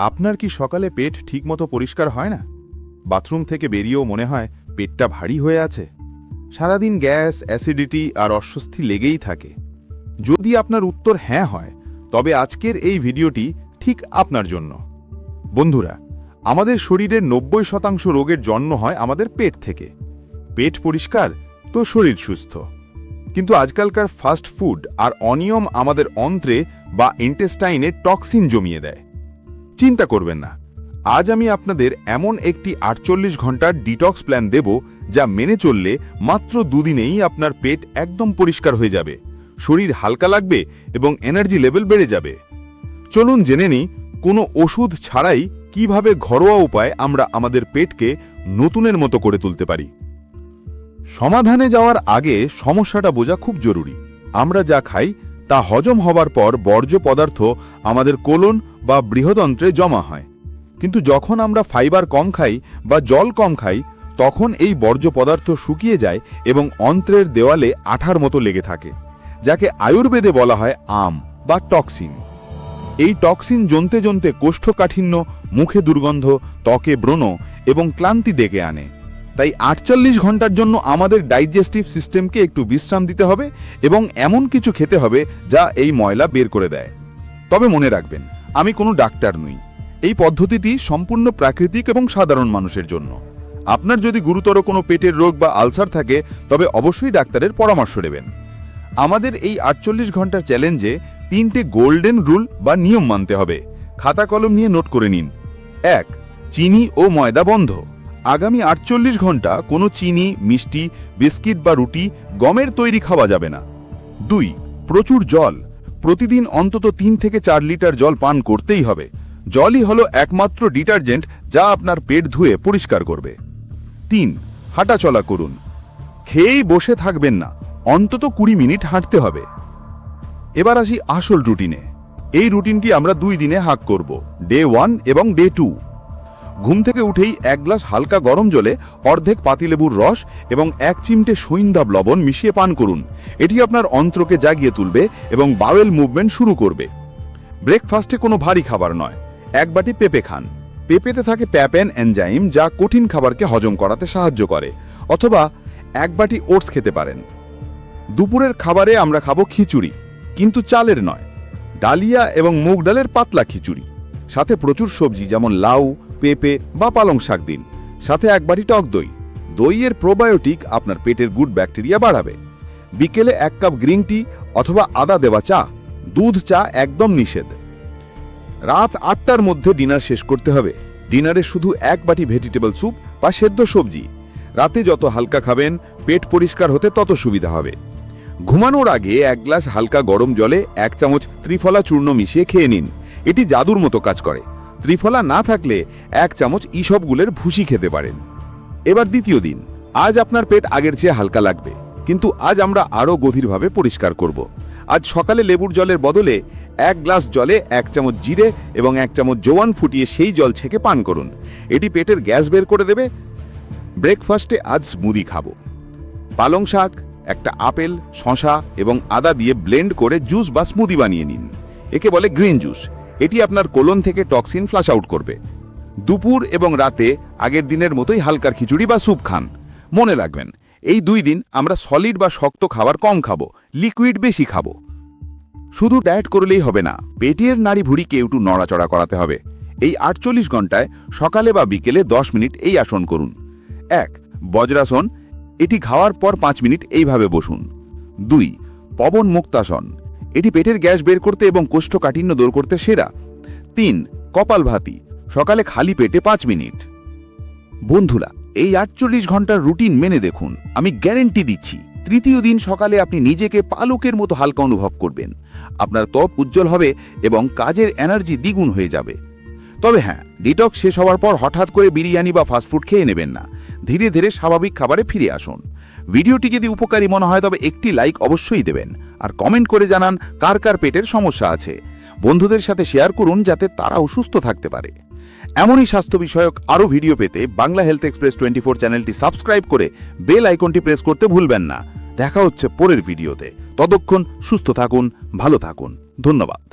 আপনার কি সকালে পেট ঠিকমতো পরিষ্কার হয় না? বাথরুম থেকে বেরিয়েও মনে হয় পেটটা ভারী হয়ে আছে। সারাদিন গ্যাস, অ্যাসিডিটি আর অস্বস্তি লেগেই থাকে। যদি আপনার উত্তর হ্যাঁ হয়, তবে আজকের এই ভিডিওটি ঠিক আপনার জন্য। বন্ধুরা, আমাদের শরীরের নব্বই শতাংশ রোগের জন্ম হয় আমাদের পেট থেকে। পেট পরিষ্কার তো শরীর সুস্থ। কিন্তু আজকালকার ফাস্ট ফুড আর অনিয়ম আমাদের অন্ত্রে বা ইন্টেস্টাইনে টক্সিন জমিয়ে দেয়। চিন্তা করবেন না। আজ আমি আপনাদের এমন একটি আটচল্লিশ ঘণ্টার ডিটক্স প্ল্যান দেব যা মেনে চললে মাত্র দুদিনেই আপনার পেট একদম পরিষ্কার হয়ে যাবে। শরীর হালকা লাগবে এবং এনার্জি লেভেল বেড়ে যাবে। চলুন জেনে নিই, কোনো ওষুধ ছাড়াই কীভাবে ঘরোয়া উপায় আমরা আমাদের পেটকে নতুনের মতো করে তুলতে পারি। সমাধানে যাওয়ার আগে সমস্যাটা বোঝা খুব জরুরি। আমরা যা খাই তা হজম হবার পর বর্জ্য পদার্থ আমাদের কোলন বা বৃহদন্ত্রে জমা হয়। কিন্তু যখন আমরা ফাইবার কম খাই বা জল কম খাই, তখন এই বর্জ্য পদার্থ শুকিয়ে যায় এবং অন্ত্রের দেওয়ালে আঠার মতো লেগে থাকে, যাকে আয়ুর্বেদে বলা হয় আম বা টক্সিন। এই টক্সিন জমতে জমতে কোষ্ঠকাঠিন্য, মুখে দুর্গন্ধ, ত্বকে ব্রণ এবং ক্লান্তি ডেকে আনে। তাই আটচল্লিশ ঘণ্টার জন্য আমাদের ডাইজেস্টিভ সিস্টেমকে একটু বিশ্রাম দিতে হবে এবং এমন কিছু খেতে হবে যা এই ময়লা বের করে দেয়। তবে মনে রাখবেন, আমি কোনো ডাক্তার নই। এই পদ্ধতিটি সম্পূর্ণ প্রাকৃতিক এবং সাধারণ মানুষের জন্য। আপনার যদি গুরুতর কোনো পেটের রোগ বা আলসার থাকে, তবে অবশ্যই ডাক্তারের পরামর্শ নেবেন। আমাদের এই আটচল্লিশ ঘণ্টার চ্যালেঞ্জে তিনটে গোল্ডেন রুল বা নিয়ম মানতে হবে। খাতা কলম নিয়ে নোট করে নিন। এক, চিনি ও ময়দা বন্ধ। আগামী আটচল্লিশ ঘণ্টা কোনো চিনি, মিষ্টি, বিস্কিট বা রুটি গমের তৈরি খাওয়া যাবে না। দুই, প্রচুর জল। প্রতিদিন অন্তত তিন থেকে চার লিটার জল পান করতেই হবে। জলই হলো একমাত্র ডিটারজেন্ট যা আপনার পেট ধুয়ে পরিষ্কার করবে। তিন, হাঁটাচলা করুন। খেয়েই বসে থাকবেন না, অন্তত কুড়ি মিনিট হাঁটতে হবে। এবার আসি আসল রুটিনে। এই রুটিনটি আমরা দুই দিনে হাক করব, ডে ওয়ান এবং ডে টু। ঘুম থেকে উঠেই এক গ্লাস হালকা গরম জলে অর্ধেক পাতিলেবুর রস এবং এক চিমটে সৈন্দাব লবণ মিশিয়ে পান করুন। এটি আপনার অন্ত্রকে জাগিয়ে তুলবে এবং বাওয়েল মুভমেন্ট শুরু করবে। ব্রেকফাস্টে কোনো ভারী খাবার নয়। এক বাটি পেঁপে খান। পেঁপেতে থাকে প্যাপেন এনজাইম যা কঠিন খাবারকে হজম করাতে সাহায্য করে, অথবা এক বাটি ওটস খেতে পারেন। দুপুরের খাবারে আমরা খাব খিচুড়ি, কিন্তু চালের নয়। ডালিয়া এবং মুগ ডালের পাতলা খিচুড়ি। সাথে প্রচুর সবজি যেমন লাউ পেঁপে বা পালং শাক দিন। সাথে এক বাটি টক দই। দইয়ের প্রোবায়োটিক আপনার পেটের গুড ব্যাকটেরিয়া বাড়াবে। বিকেলে এক কাপ গ্রিন টি অথবা আদা দেওয়া চা, দুধ চা একদম নিষেধ। রাত আটটার মধ্যে ডিনার শেষ করতে হবে। ডিনারে শুধু এক বাটি ভেজিটেবল স্যুপ বা সেদ্ধ সবজি। রাতে যত হালকা খাবেন, পেট পরিষ্কার হতে তত সুবিধা হবে। ঘুমানোর আগে এক গ্লাস হালকা গরম জলে এক চামচ ত্রিফলা চূর্ণ মিশিয়ে খেয়ে নিন। এটি জাদুর মতো কাজ করে। ত্রিফলা না থাকলে এক চামচ ইসবগুলের ভুসি খেতে পারেন। এবার দ্বিতীয় দিন। আজ আপনার পেট আগের চেয়ে হালকা লাগবে, কিন্তু আজ আমরা আরও গভীরভাবে পরিষ্কার করব। আজ সকালে লেবুর জলের বদলে এক গ্লাস জলে এক চামচ জিরে এবং এক চামচ জোয়ান ফুটিয়ে সেই জল ছেঁকে পান করুন। এটি পেটের গ্যাস বের করে দেবে। ব্রেকফাস্টে আজ স্মুদি খাব। পালং শাক, একটা আপেল শশা এবং আদা দিয়ে ব্লেন্ড করে জুস বা স্মুদি বানিয়ে নিন। একে বলে গ্রিন জুস। এটি আপনার কোলন থেকে টক্সিন ফ্লাশ আউট করবে। দুপুর এবং রাতে আগের দিনের মতোই হালকার খিচুড়ি বা স্যুপ খান। মনে রাখবেন, এই দুই দিন আমরা সলিড বা শক্ত খাবার কম খাব লিকুইড বেশি খাব। শুধু ডায়েট করলেই হবে না, পেটের নাড়ি ভুড়িকে একটু নড়াচড়া করাতে হবে। এই আটচল্লিশ ঘন্টায় সকালে বা বিকেলে দশ মিনিট এই আসন করুন। এক, বজ্রাসন, এটি খাওয়ার পর পাঁচ মিনিট এইভাবে বসুন। দুই পবন মুক্তাসন এটি পেটের গ্যাস বের করতে এবং কোষ্ঠকাঠিন্য দূর করতে সেরা। তিন কপালভাতি সকালে খালি পেটে পাঁচ মিনিট। বন্ধুরা, এই আটচল্লিশ ঘণ্টার রুটিন মেনে দেখুন। আমি গ্যারেন্টি দিচ্ছি, তৃতীয় দিন সকালে আপনি নিজেকে পালকের মতো হালকা অনুভব করবেন। আপনার ত্বক উজ্জ্বল হবে এবং কাজের এনার্জি দ্বিগুণ হয়ে যাবে। তবে হ্যাঁ ডিটক্স শেষ হওয়ার পর হঠাৎ করে বিরিয়ানি বা ফাস্টফুড খেয়ে নেবেন না। ধীরে ধীরে স্বাভাবিক খাবারে ফিরে আসুন। ভিডিওটি যদি উপকারী মনে হয়, তবে একটি লাইক অবশ্যই দেবেন। আর কমেন্ট করে জানান, কার কার পেটের সমস্যা আছে। বন্ধুদের সাথে শেয়ার করুন, যাতে তারাও সুস্থ থাকতে পারে। এমনই স্বাস্থ্য বিষয়ক আরও ভিডিও পেতে Bangla health express twenty four চ্যানেলটি সাবস্ক্রাইব করে বেল আইকনটি প্রেস করতে ভুলবেন না। দেখা হচ্ছে পরের ভিডিওতে। ততক্ষণ সুস্থ থাকুন, ভালো থাকুন। ধন্যবাদ।